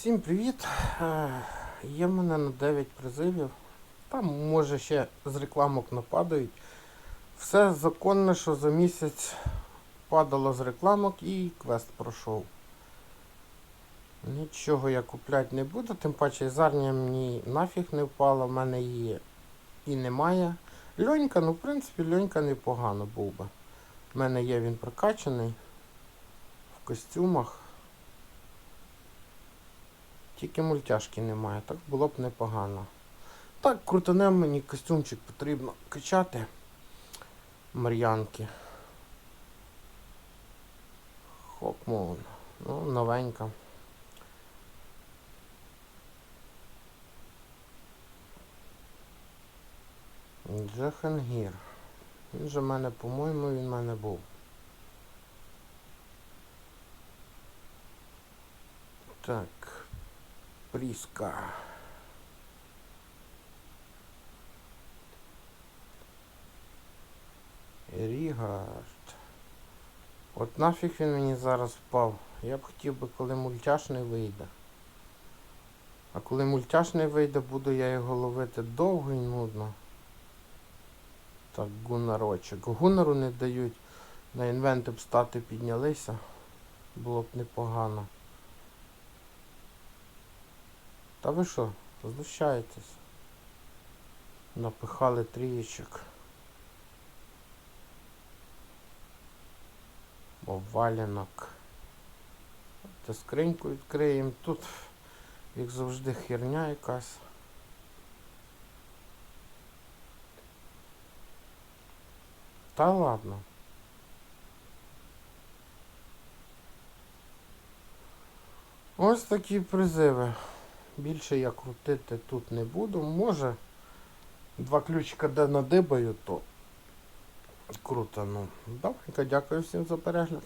Всім привіт! Е, Є в мене на 9 призивів. Там, може, ще з рекламок нападають. Все законне, що за місяць падало з рекламок і квест пройшов. Нічого я купляти не буду, тим паче зарня мені нафіг не впала, в мене її і немає. Льонька, ну в принципі, льонька непогано був би. У мене є він прокачаний в костюмах. Тільки мультяшки немає, так було б непогано. Так, крутанем мені костюмчик потрібно качати. Мар'янки. Хокмоун. Ну, новенька. Джахангір. Він же в мене, по-моєму, він в мене був. Так. Пріска. Рігард. От нафіг він мені зараз впав. Я б хотів би, коли мультяшний вийде. А коли мультяшний вийде, буду я його ловити довго і нудно. Так, гунарочок. Гунару не дають. На інвенти б стати піднялися. Було б непогано. Та ви що, знущаєтесь? Напихали трієчок. Обвалянок. Та скриньку відкриємо. Тут, як завжди, херня якась. Та ладно. Ось такі призиви. Більше я крутити тут не буду. Може, два ключика де надибаю, то круто. Ну, Добренько, дякую всім за перегляд.